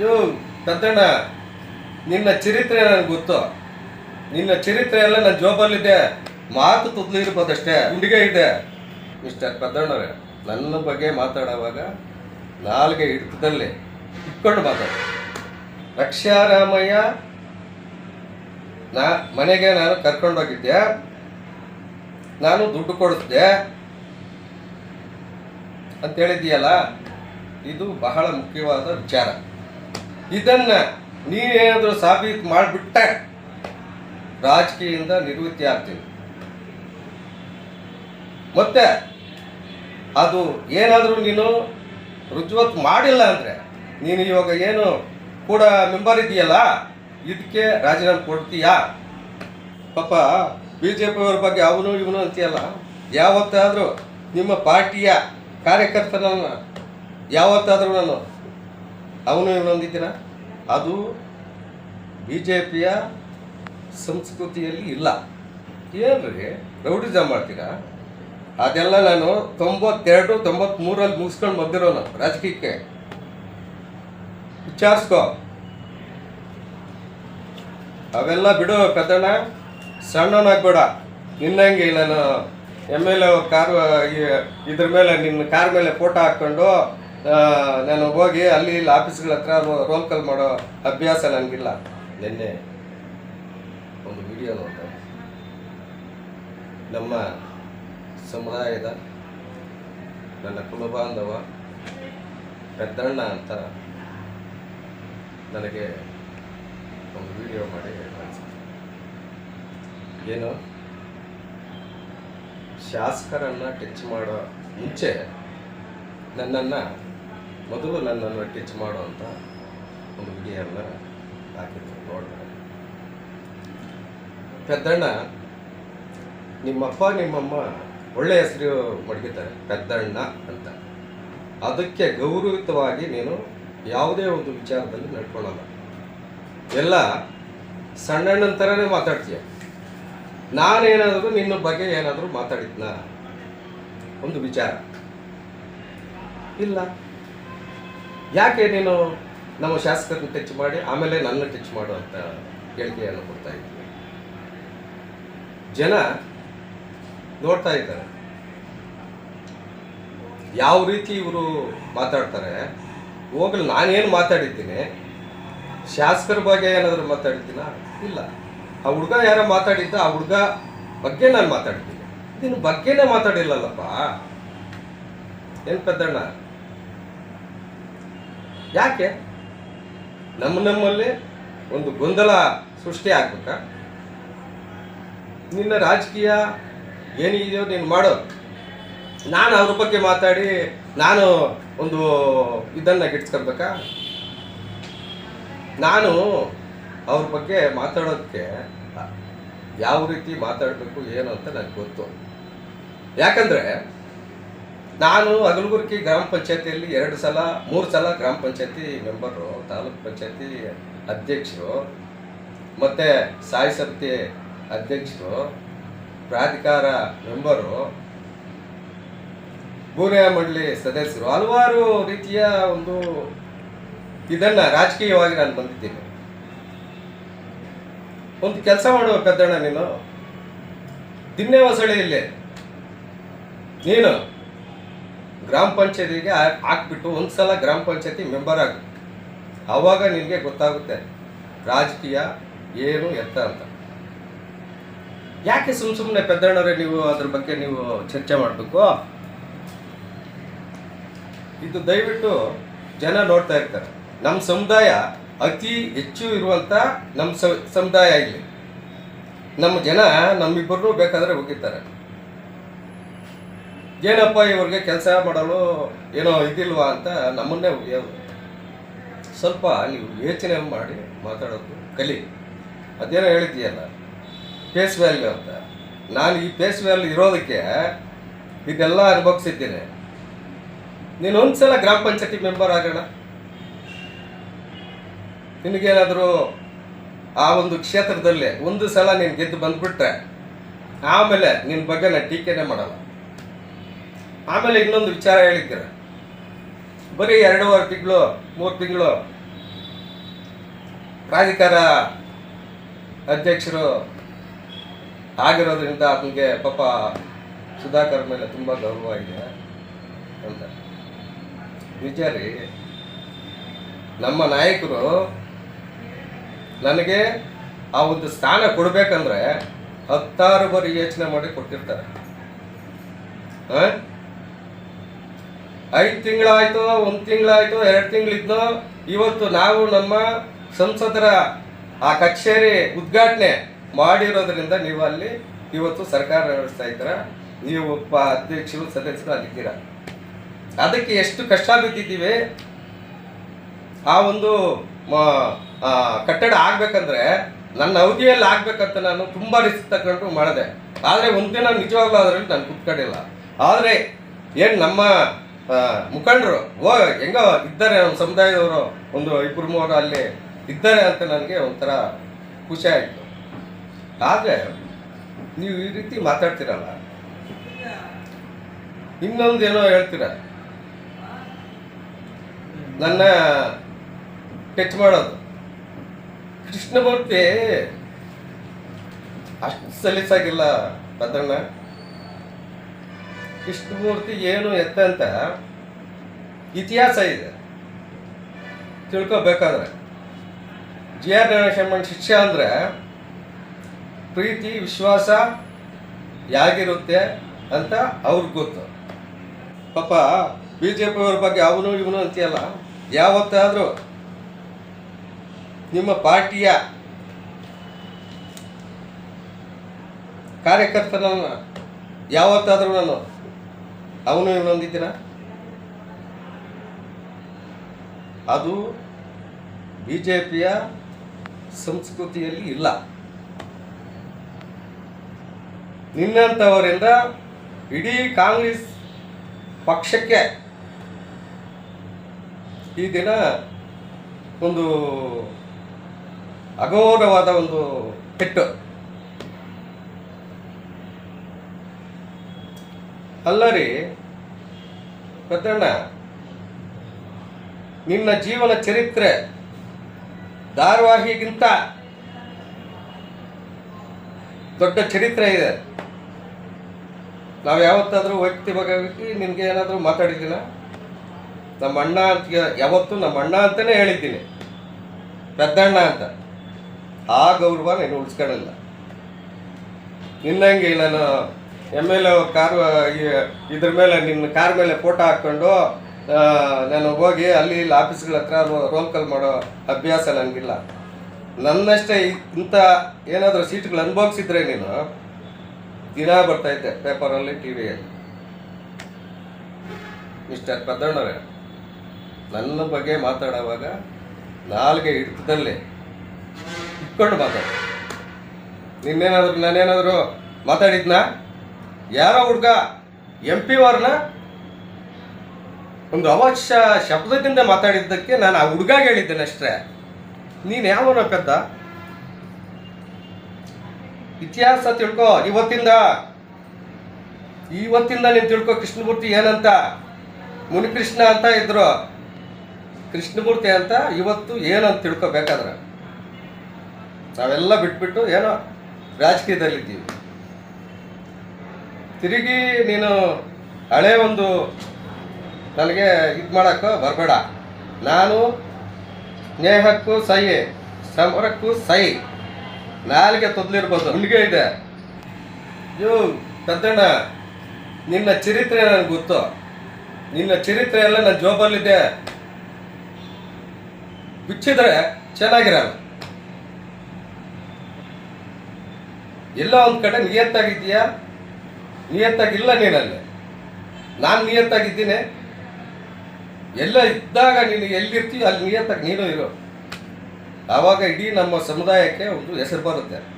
ಯೋ ಪೆದ್ದಣ್ಣ ನಿನ್ನ ಚರಿತ್ರೆ ನನಗೆ ಗೊತ್ತು. ನಿನ್ನ ಚರಿತ್ರೆ ಎಲ್ಲ ನನ್ನ ಜೋಬಲ್ಲಿದೆ. ಮಾತು ತುದ್ಲು ಇರ್ಬೋದಷ್ಟೇ. ಹುಡುಗ ಇದೆ. ಮಿಸ್ಟರ್ ಪದ್ದಣ್ಣವ್ರೆ ನನ್ನ ಬಗ್ಗೆ ಮಾತಾಡುವಾಗ ನಾಲ್ಗೆ ಹಿಡಿತದಲ್ಲಿ ಇಟ್ಕೊಂಡು ಮಾತಾಡಿ. ರಕ್ಷಾರಾಮಯ್ಯ, ನಾ, ಮನೆಗೆ ನಾನು ಕರ್ಕೊಂಡೋಗಿದ್ದೆ. ನಾನು ದುಡ್ಡು ಕೊಡಿಸ್ದೆ. ಅಂತ ಹೇಳಿದ್ದೀಯಲ್ಲ, ಇದು ಬಹಳ ಮುಖ್ಯವಾದ ವಿಚಾರ. ಇದನ್ನ ನೀನೇನಾದರೂ ಸಾಬೀತು ಮಾಡಿಬಿಟ್ಟೆ ರಾಜಕೀಯದಿಂದ ನಿವೃತ್ತಿ ಆಗ್ತೀನಿ ಮತ್ತೆ ಅದು ಏನಾದರೂ ನೀನು ರುಜುವತ್ ಮಾಡಿಲ್ಲ ಅಂದರೆ, ನೀನು ಇವಾಗ ಏನು ಕೂಡ ಮೆಂಬರ್ ಇದೆಯಲ್ಲ ಇದಕ್ಕೆ ರಾಜೀನಾಮೆ ಕೊಡ್ತೀಯಾ? ಪಾಪ ಬಿ ಜೆ ಪಿಯವ್ರ ಬಗ್ಗೆ ಅವನು ಇವನು ಅಂತೀಯಲ್ಲ, ಯಾವತ್ತಾದರೂ ನಿಮ್ಮ ಪಾರ್ಟಿಯ ಕಾರ್ಯಕರ್ತನನ್ನು, ಯಾವತ್ತಾದರೂ ನಾನು ಅವನು ಇವನು ದಿನ ಅದು ಬಿ ಜೆ ಪಿಯ ಸಂಸ್ಕೃತಿಯಲ್ಲಿ ಇಲ್ಲ. ಏನ್ರಿ? ರೌಡಿಸಮ್ ಮಾಡ್ತೀರಾ? ಅದೆಲ್ಲ ನಾನು ತೊಂಬತ್ತೆರಡು ತೊಂಬತ್ಮೂರಲ್ಲಿ ಮುಗಿಸ್ಕೊಂಡು ಬಂದಿರೋನು ರಾಜಕೀಯಕ್ಕೆ. ವಿಚಾರಿಸ್ಕೋ. ಅವೆಲ್ಲ ಬಿಡು ಕಥಣ ಸಣ್ಣವನಾಗ್ಬೇಡ. ನಿನ್ನಂಗೆ ನಾನು ಎಂ ಎಲ್ ಎ ಕಾರ್ ಇದ್ರ ಮೇಲೆ ನಿನ್ನ ಕಾರ್ ಮೇಲೆ ಫೋಟೋ ಹಾಕ್ಕೊಂಡು ನಾನು ಹೋಗಿ ಅಲ್ಲಿ ಇಲ್ಲಿ ಆಫೀಸ್ಗಳ ಹತ್ರ ರೋಲ್ ಕಾಲ್ ಮಾಡೋ ಅಭ್ಯಾಸ ನನಗಿಲ್ಲ ನಿನ್ನೆ ಒಂದು ವಿಡಿಯೋ ನೋಡಿದೆ. ನಮ್ಮ ಸಮುದಾಯದ ನನ್ನ ಕುಲಬಾಂಧವ ಪೆದ್ದಣ್ಣ ಅಂತ ನನಗೆ ಒಂದು ವಿಡಿಯೋ ಮಾಡಿ ಏನು? ಶಾಸಕರನ್ನು ಟಚ್ ಮಾಡೋ ಮುಂಚೆ ನನ್ನನ್ನು ಮೊದಲು ನನ್ನನ್ನು ಟಿಚ್ ಮಾಡುವಂಥ ಒಂದು ವಿಡಿಯೋನ ಹಾಕಿದ್ರು, ನೋಡಿದೆ. ಪೆದ್ದಣ್ಣ, ನಿಮ್ಮಪ್ಪ, ನಿಮ್ಮಮ್ಮ ಒಳ್ಳೆಯ ಹೆಸರು ಮಡಗಿದ್ದಾರೆ, ಪೆದ್ದಣ್ಣ ಅಂತ. ಅದಕ್ಕೆ ಗೌರವಿತವಾಗಿ ನೀನು ಯಾವುದೇ ಒಂದು ವಿಚಾರದಲ್ಲಿ ನಡ್ಕೊಳ್ಳಲ್ಲ. ಎಲ್ಲ ಸಣ್ಣಣ್ಣನ ಥರನೇ ಮಾತಾಡ್ತೀಯ. ನಾನೇನಾದರೂ ನಿನ್ನ ಬಗ್ಗೆ ಏನಾದರೂ ಮಾತಾಡಿದ್ನ? ಒಂದು ವಿಚಾರ. ಇಲ್ಲ. ಯಾಕೆ ನೀನು ನಮ್ಮ ಶಾಸಕರನ್ನು ಟಚ್ ಮಾಡಿ, ಆಮೇಲೆ ನನ್ನ ಟಚ್ ಮಾಡು ಅಂತ ಹೇಳಿಕೆಯನ್ನು ಕೊಡ್ತಾ ಇದ್ದೀನಿ ಜನ ನೋಡ್ತಾ ಇದ್ದಾರೆ. ಯಾವ ರೀತಿ ಇವರು ಮಾತಾಡ್ತಾರೆ? ಹೋಗಲು, ನಾನೇನು ಮಾತಾಡಿದ್ದೀನಿ? ಶಾಸಕರ ಬಗ್ಗೆ ಏನಾದರೂ ಮಾತಾಡಿದ್ದೀನ? ಇಲ್ಲ. ಆ ಹುಡುಗ ಯಾರೋ ಮಾತಾಡಿದ್ದ, ಆ ಹುಡುಗ ಬಗ್ಗೆ ನಾನು ಮಾತಾಡಿದ್ದೀನಿ. ನಿನ್ನ ಬಗ್ಗೆನೇ ಮಾತಾಡಿಲ್ಲಲ್ಲಪ್ಪ. ಏನು ಪೆದ್ದಣ್ಣ? ಯಾಕೆ? ನಮ್ಮ ನಮ್ಮಲ್ಲಿ ಒಂದು ಗೊಂದಲ ಸೃಷ್ಟಿ ಆಗ್ಬೇಕಾ? ನಿನ್ನ ರಾಜಕೀಯ ಏನಿದೆಯೋ ನೀನು ಮಾಡೋ. ನಾನು ಅವ್ರ ಬಗ್ಗೆ ಮಾತಾಡಿ ನಾನು ಒಂದು ಇದನ್ನು ಗಿಟ್ಸ್ಕೊಳ್ಬೇಕ? ನಾನು ಅವ್ರ ಬಗ್ಗೆ ಮಾತಾಡೋದಕ್ಕೆ ಯಾವ ರೀತಿ ಮಾತಾಡಬೇಕು, ಏನು ಅಂತ ನನಗೆ ಗೊತ್ತು. ಯಾಕಂದರೆ ನಾನು ಅಗಲಗುರ್ಕಿ ಗ್ರಾಮ ಪಂಚಾಯತಿಯಲ್ಲಿ ಎರಡು ಸಲ, ಮೂರು ಸಲ ಗ್ರಾಮ ಪಂಚಾಯತಿ ಮೆಂಬರು, ತಾಲೂಕ್ ಪಂಚಾಯತಿ ಅಧ್ಯಕ್ಷರು, ಮತ್ತು ಸಾಯಿ ಸಮಿತಿ ಅಧ್ಯಕ್ಷರು, ಪ್ರಾಧಿಕಾರ ಮೆಂಬರು ಭೂನ್ಯ ಮಂಡಳಿ ಸದಸ್ಯರು, ಹಲವಾರು ರೀತಿಯ ಒಂದು ಇದನ್ನು ರಾಜಕೀಯವಾಗಿ ನಾನು ಬಂದಿದ್ದೀನಿ. ಒಂದು ಕೆಲಸ ಮಾಡುವ ಪೆದ್ದಣ್ಣ ನೀನು. ದಿನ್ನೆ ಹೊಸಳಿ ಇಲ್ಲಿ ನೀನು ಗ್ರಾಮ ಪಂಚಾಯತಿಗೆ ಹಾಕ್ಬಿಟ್ಟು ಒಂದ್ಸಲ ಗ್ರಾಮ ಪಂಚಾಯತಿ ಮೆಂಬರ್ ಆಗು ಆವಾಗ ನಿನಗೆ ಗೊತ್ತಾಗುತ್ತೆ. ರಾಜಕೀಯ ಏನು ಎತ್ತ ಅಂತ. ಯಾಕೆ ಸುಮ್ಮ ಸುಮ್ಮನೆ ಪೆದ್ದಣ್ಣವ್ರೆ ನೀವು ಅದ್ರ ಬಗ್ಗೆ ನೀವು ಚರ್ಚೆ ಮಾಡಬೇಕು? ಇದು ದಯವಿಟ್ಟು ಜನ ನೋಡ್ತಾ ಇರ್ತಾರೆ. ನಮ್ಮ ಸಮುದಾಯ ಅತಿ ಹೆಚ್ಚು ಇರುವಂಥ ನಮ್ಮ ಸಮುದಾಯ ಇಲ್ಲಿ. ನಮ್ಮ ಜನ ನಮ್ಮಿಬ್ಬರನ್ನೂ ಬೇಕಾದರೆ ಹೋಗಿರ್ತಾರೆ. ಏನಪ್ಪ ಇವ್ರಿಗೆ ಕೆಲಸ ಮಾಡಲು ಏನೋ ಇದಿಲ್ವಾ ಅಂತ ನಮ್ಮನ್ನೇ ಸ್ವಲ್ಪ ನೀವು ಯೋಚನೆ ಮಾಡಿ ಮಾತಾಡೋದು, ಕಲಿ. ಅದೇನೋ ಹೇಳಿದ್ದೀಯಲ್ಲ ಫೇಸ್ ವ್ಯಾಲ್ಯೂ ಅಂತ. ನಾನು ಈ ಪೇಸ್ ವ್ಯಾಲ್ಯೂ ಇರೋದಕ್ಕೆ ಇದೆಲ್ಲ ಅನುಭವಿಸಿದ್ದೇನೆ. ನೀನು ಒಂದ್ಸಲ ಗ್ರಾಮ ಪಂಚಾಯತಿ ಮೆಂಬರ್ ಆಗೋಣ. ನಿನಗೇನಾದರೂ ಆ ಒಂದು ಕ್ಷೇತ್ರದಲ್ಲಿ ಒಂದು ಸಲ ನೀನು ಗೆದ್ದು ಬಂದುಬಿಟ್ರೆ, ಆಮೇಲೆ ನಿನ್ನ ಬಗ್ಗೆ ನಾನು ಟೀಕೆನೇ ಮಾಡಲ್ಲ. ಆಮೇಲೆ ಇನ್ನೊಂದು ವಿಚಾರ ಹೇಳಿದ್ದೀರ ಬರೀ ಎರಡೂವರೆ ತಿಂಗಳು, ಮೂರು ತಿಂಗಳು ಪ್ರಾಧಿಕಾರ ಅಧ್ಯಕ್ಷರು ಆಗಿರೋದ್ರಿಂದ ಆತನಿಗೆ ಪಾಪ ಸುಧಾಕರ್ ಮೇಲೆ ತುಂಬ ಗೌರವ ಇದೆ ಅಂತ. ನಿಜ ರೀ. ನಮ್ಮ ನಾಯಕರು ನನಗೆ ಆ ಒಂದು ಸ್ಥಾನ ಕೊಡಬೇಕಂದ್ರೆ ಹತ್ತಾರು ಬಾರಿ ಯೋಚನೆ ಮಾಡಿ ಕೊಟ್ಟಿರ್ತಾರೆ. ಆ? ಐದು ತಿಂಗಳಾಯ್ತು, ಒಂದು ತಿಂಗಳಾಯ್ತು, ಎರಡು ತಿಂಗಳಿದ್ದು ಇವತ್ತು ನಾವು ನಮ್ಮ ಸಂಸದರ ಆ ಕಚೇರಿ ಉದ್ಘಾಟನೆ ಮಾಡಿರೋದ್ರಿಂದ ನೀವು ಅಲ್ಲಿ ಇವತ್ತು ಸರ್ಕಾರ ನಡೆಸ್ತಾ ಇದ್ದೀರ? ನೀವು ಒಬ್ಬ ಅಧ್ಯಕ್ಷರು, ಸದಸ್ಯರು ಅಲ್ಲಿದ್ದೀರ? ಅದಕ್ಕೆ ಎಷ್ಟು ಕಷ್ಟ ಬಿದ್ದಿದ್ದೀವಿ? ಆ ಒಂದು ಕಟ್ಟಡ ಆಗ್ಬೇಕಂದ್ರೆ ನನ್ನ ಅವಧಿಯಲ್ಲಿ ಆಗ್ಬೇಕಂತ ನಾನು ತುಂಬ ರಿಸ್ಕ್ ತಗೊಂಡು ಮಾಡಿದೆ. ಆದರೆ ಒಂದಿನ ನಿಜವಾಗ್ಲೂ ಅದರಲ್ಲಿ ನಾನು ಕುತ್ಕೊಂಡಿಲ್ಲ. ಆದರೆ ಏನು ನಮ್ಮ ಮುಖಂಡರು, ಓ, ಹೆಂಗೋ ಇದ್ದಾರೆ ನಮ್ಮ ಸಮುದಾಯದವರು, ಒಂದು ಇಬ್ಬರು ಮೂವರು ಅಲ್ಲಿ ಇದ್ದಾರೆ ಅಂತ ನನಗೆ ಒಂಥರ ಖುಷಿ ಆಯಿತು. ಆದರೆ, ನೀವು ಈ ರೀತಿ ಮಾತಾಡ್ತೀರಲ್ಲ? ಇನ್ನೊಂದು ಏನೋ ಹೇಳ್ತೀರ? ನನ್ನ ಟಚ್ ಮಾಡೋದು. ಕೃಷ್ಣಮೂರ್ತಿ ಅಷ್ಟು ಸಲೀಸಾಗಿಲ್ಲ ಪದಣ್ಣ ಕೃಷ್ಣಮೂರ್ತಿ ಏನು ಎತ್ತ ಅಂತ ಇತಿಹಾಸ ಇದೆ. ತಿಳ್ಕೊಬೇಕಾದ್ರೆ. ಜಿ ಆರ್ ಗಣೇಶಮ್ಮನ ಶಿಕ್ಷೆ ಅಂದರೆ ಪ್ರೀತಿ, ವಿಶ್ವಾಸ ಯಾಗಿರುತ್ತೆ ಅಂತ ಅವ್ರಿಗೆ ಗೊತ್ತು. ಪಾಪ ಬಿ ಜೆ ಪಿಯವ್ರ ಬಗ್ಗೆ ಅವನು ಇವನು ಅಂತೀಯಲ್ಲ, ಯಾವತ್ತಾದರೂ ನಿಮ್ಮ ಪಾರ್ಟಿಯ ಕಾರ್ಯಕರ್ತನನ್ನು ಯಾವತ್ತಾದರೂ ನಾನು ಅವನು ಇವನು ಅಂದಿದ್ದೀನ? ಅದು ಬಿ ಜೆ ಪಿಯ ಸಂಸ್ಕೃತಿಯಲ್ಲಿ ಇಲ್ಲ. ನಿನ್ನಂಥವರಿಂದ ಇಡೀ ಕಾಂಗ್ರೆಸ್ ಪಕ್ಷಕ್ಕೆ ಈ ದಿನ ಒಂದು ಅಗೌರವಾದ ಒಂದು ಪೆಟ್ಟು ಅಲ್ಲ ರೀ ಪೆದ್ದಣ್ಣ ನಿನ್ನ ಜೀವನ ಚರಿತ್ರೆ ಧಾರಾವಾಹಿಗಿಂತ ದೊಡ್ಡ ಚರಿತ್ರೆ ಇದೆ. ನಾವು ಯಾವತ್ತಾದರೂ ವ್ಯಕ್ತಿ ವ್ಯಕ್ತಿವಾಗಿ ನಿನಗೆ ಏನಾದರೂ ಮಾತಾಡಿದ್ದೀನ ನಮ್ಮ ಅಣ್ಣ ಅಂತ ಯಾವತ್ತೂ ನಮ್ಮ ಅಣ್ಣ ಅಂತಲೇ ಹೇಳಿದ್ದೀನಿ. ಪೆದ್ದಣ್ಣ ಅಂತ. ಆ ಗೌರವ ನೀನು ಉಳಿಸ್ಕೊಳ್ಳಲ್ಲ ನಿನ್ನಂಗೆ ನಾನು ಎಂ ಎಲ್ ಎ ಕಾರು ಇದ್ರ ಮೇಲೆ ನಿನ್ನ ಕಾರ್ ಮೇಲೆ ಫೋಟೋ ಹಾಕ್ಕೊಂಡು ನಾನು ಹೋಗಿ ಅಲ್ಲಿ ಇಲ್ಲಿ ಆಫೀಸ್ಗಳ ಹತ್ರ ರೋಲ್ ಕಾಲ್ ಮಾಡೋ ಅಭ್ಯಾಸ ನನಗಿಲ್ಲ ನನ್ನಷ್ಟೇ ಇಂಥ ಏನಾದರೂ ಸೀಟ್ಗಳು ಅನುಭವಿಸಿದ್ರೆ ನೀನು, ದಿನ ಬರ್ತಾಯಿದ್ದೆ ಪೇಪರಲ್ಲಿ ಟಿ ವಿಯಲ್ಲಿ ಮಿಸ್ಟರ್ ಪದ್ದಣ್ಣರೇ, ನನ್ನ ಬಗ್ಗೆ ಮಾತಾಡುವಾಗ ನಾಲ್ಗೆ ಹಿಡಿತದಲ್ಲಿ ಇಟ್ಕೊಂಡು ಮಾತಾಡಿ. ನಿನ್ನೇನಾದರೂ ನಾನೇನಾದರೂ ಮಾತಾಡಿದ್ನಾ? ಯಾರೋ ಹುಡುಗ ಎಂ ಪಿ ಅವ್ರನ್ನ ಒಂದು ಅವಶ್ಯ ಶಬ್ದದಿಂದ ಮಾತಾಡಿದ್ದಕ್ಕೆ ನಾನು ಆ ಹುಡುಗ ಹೇಳಿದ್ದೇನೆ ಅಷ್ಟೇ. ನೀನು ಯಾವನ ಪೆದ್ದ? ಇತಿಹಾಸ ತಿಳ್ಕೊ, ಇವತ್ತಿಂದ. ಇವತ್ತಿಂದ ನೀನು ತಿಳ್ಕೊ ಕೃಷ್ಣಮೂರ್ತಿ ಏನಂತ? ಮುನಿಕೃಷ್ಣ ಅಂತ ಇದ್ರು. ಕೃಷ್ಣಮೂರ್ತಿ ಅಂತ ಇವತ್ತು ಏನಂತ ತಿಳ್ಕೊಬೇಕಾದ್ರೆ? ನಾವೆಲ್ಲ ಬಿಟ್ಬಿಟ್ಟು ಏನೋ ರಾಜಕೀಯದಲ್ಲಿದ್ದೀವಿ. ತಿರುಗಿ ನೀನು ಹಳೆ ಒಂದು ನನಗೆ ಇದು ಮಾಡೋಕ್ಕೂ ಬರಬೇಡ. ನಾನು ಸ್ನೇಹಕ್ಕೂ ಸೈ ಸಮರಕ್ಕೂ ಸೈ ನಾಲ್ಗೆ ತೊದಲಿರ್ಬೋದು. ಹುಣ್ಣಿಗೆ ಇದೆ. ಯೋ ಪೆದ್ದಣ್ಣ ನಿನ್ನ ಚರಿತ್ರೆ ನನಗೆ ಗೊತ್ತು. ನಿನ್ನ ಚರಿತ್ರೆ ಎಲ್ಲ ನನ್ನ ಜೋಬಲ್ಲಿದೆ. ಬಿಚ್ಚಿದ್ರೆ ಚೆನ್ನಾಗಿರಲ್ಲ. ಎಲ್ಲ ಒಂದು ಕಡೆ ನಿಯತ್ತಾಗಿದ್ದೀಯಾ? ನಿಯತ್ತಾಗಿಲ್ಲ ನೀನಲ್ಲಿ. ನಾನು ನಿಯತ್ತಾಗಿದ್ದೀನಿ. ಎಲ್ಲ ಇದ್ದಾಗ ನೀನು ಎಲ್ಲಿರ್ತೀಯೋ ಅಲ್ಲಿ ನಿಯತ್ತಾಗಿ ನೀನು ಇರೋ. ಆವಾಗ ಇಡೀ ನಮ್ಮ ಸಮುದಾಯಕ್ಕೆ ಒಂದು ಹೆಸರು ಬರುತ್ತೆ.